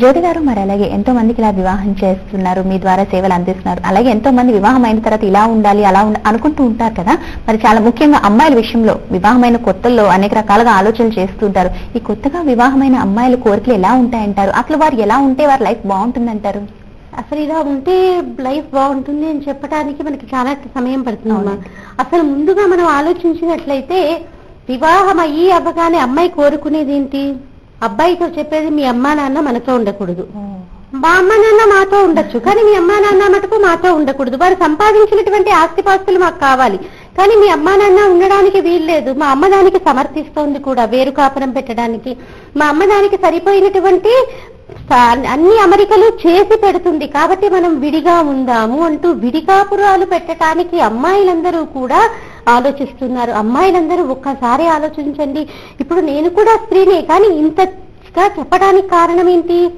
జ్యోతి గారు మరి అలాగే ఎంతో మందికి ఇలా వివాహం చేస్తున్నారు మీ ద్వారా సేవలు అందిస్తున్నారు. అలాగే ఎంతో మంది వివాహం అయిన తర్వాత ఇలా ఉండాలి అలా అనుకుంటూ ఉంటారు కదా. మరి చాలా ముఖ్యంగా అమ్మాయిల విషయంలో వివాహమైన కొత్తల్లో అనేక రకాలుగా ఆలోచనలు చేస్తుంటారు ఈ కొత్తగా వివాహమైన అమ్మాయిల కోరికలు ఎలా ఉంటాయంటారు? అసలు వారు ఎలా ఉంటే వారి లైఫ్ బాగుంటుందంటారు? అసలు ఇలా ఉంటే లైఫ్ బాగుంటుంది అని చెప్పడానికి మనకి చాలా సమయం పడుతుంది. అసలు ముందుగా మనం ఆలోచించినట్లయితే వివాహం అయ్యి అవ్వగానే అమ్మాయి కోరుకునేది ఏంటి అబ్బాయితో చెప్పేది మీ అమ్మా నాన్న మనతో ఉండకూడదు. మా అమ్మ నాన్న మాతో ఉండొచ్చు కానీ మీ అమ్మా నాన్న మటుకు మాతో ఉండకూడదు. వారు సంపాదించినటువంటి ఆస్తిపాస్తులు మాకు కావాలి కానీ మీ అమ్మా నాన్న ఉండడానికి వీల్లేదు. మా అమ్మ దానికి సమర్థిస్తోంది కూడా వేరు కాపురం పెట్టడానికి. మా అమ్మ దానికి సరిపోయినటువంటి అన్ని అమరికలు చేసి పెడుతుంది. కాబట్టి మనం విడిగా ఉందాము అంటూ విడికాపురాలు పెట్టడానికి అమ్మాయిలందరూ కూడా ఆలోచిస్తున్నారు. అమ్మాయిలందరూ ఒక్కసారి ఆలోచించండి. ఇప్పుడు నేను కూడా స్త్రీనే కానీ ఇంతగా చెప్పడానికి కారణం ఏంటి?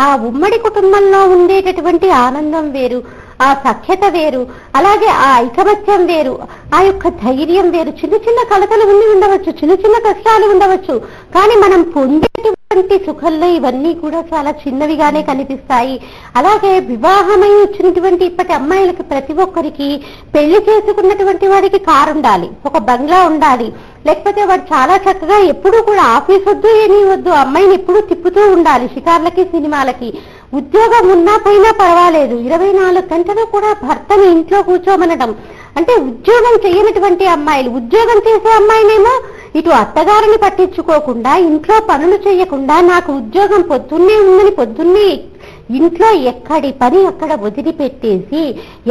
ఆ ఉమ్మడి కుటుంబంలో ఉండేటటువంటి ఆనందం వేరు ఆ సఖ్యత వేరు అలాగే ఆ ఐకమత్యం వేరు ఆ యొక్క ధైర్యం వేరు. చిన్న చిన్న కలతలు ఉండి ఉండవచ్చు చిన్న చిన్న కష్టాలు ఉండవచ్చు. కానీ మనం పొంది పొందేటువంటి సుఖంలో ఇవన్నీ కూడా చాలా చిన్నవిగానే కనిపిస్తాయి. అలాగే వివాహమై వచ్చినటువంటి ఇప్పటి అమ్మాయిలకు ప్రతి ఒక్కరికి పెళ్ళి చేసుకున్నటువంటి వాడికి కారు ఉండాలి ఒక బంగ్లా ఉండాలి. లేకపోతే వాడు చాలా చక్కగా ఎప్పుడూ కూడా ఆఫీస్ వద్దు ఏమీ వద్దు అమ్మాయిని ఎప్పుడూ తిప్పుతూ ఉండాలి షికార్లకి సినిమాలకి. ఉద్యోగం ఉన్నా పోయినా పర్వాలేదు. ఇరవై నాలుగు గంటలు కూడా భర్తని ఇంట్లో కూర్చోమనడం. అంటే ఉద్యోగం చేయనటువంటి అమ్మాయిలు ఉద్యోగం చేసే అమ్మాయినేమో ఇటు అత్తగారిని పట్టించుకోకుండా ఇంట్లో పనులు చేయకుండా నాకు ఉద్యోగం పొద్దున్నే ఉందని పొద్దున్నే ఇంట్లో ఎక్కడి పని అక్కడ వదిలిపెట్టేసి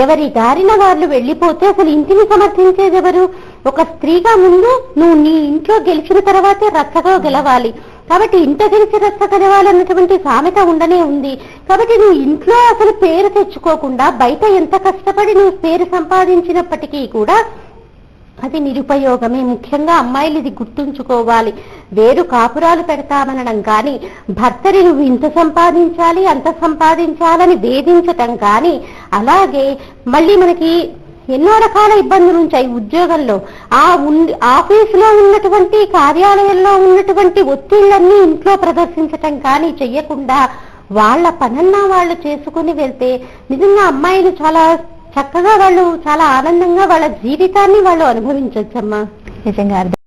ఎవరి దారిన వాళ్ళు వెళ్ళిపోతే అసలు ఇంటిని సమర్థించేది ఎవరు ఒక స్త్రీగా ముందు నువ్వు నీ ఇంట్లో గెలిచిన తర్వాతే రచ్చగా గెలవాలి. కాబట్టి ఇంట గెలిచి రచ్చ గెలవాలన్నటువంటి సామెత ఉండనే ఉంది. కాబట్టి నువ్వు ఇంట్లో అసలు పేరు తెచ్చుకోకుండా బయట ఎంత కష్టపడి నువ్వు పేరు సంపాదించినప్పటికీ కూడా అది నిరుపయోగమే. ముఖ్యంగా అమ్మాయిలు ఇది గుర్తుంచుకోవాలి. వేరు కాపురాలు పెడతామనడం కానీ భర్తని నువ్వు ఇంత సంపాదించాలి అంత సంపాదించాలని వేధించటం కానీ అలాగే మళ్ళీ మనకి ఎన్నో రకాల ఇబ్బందులు ఉంటాయి ఉద్యోగంలో. ఆ ఉన్- ఆఫీసులో ఉన్నటువంటి కార్యాలయంలో ఉన్నటువంటి ఒత్తిళ్ళన్నీ ఇంట్లో ప్రదర్శించటం కానీ చెయ్యకుండా వాళ్ళ పనన్నా వాళ్ళు చేసుకుని వెళ్తే నిజంగా అమ్మాయిలు చాలా చక్కగా వాళ్ళు చాలా ఆనందంగా వాళ్ళ జీవితాన్ని వాళ్ళు అనుభవించవచ్చమ్మా నిజంగా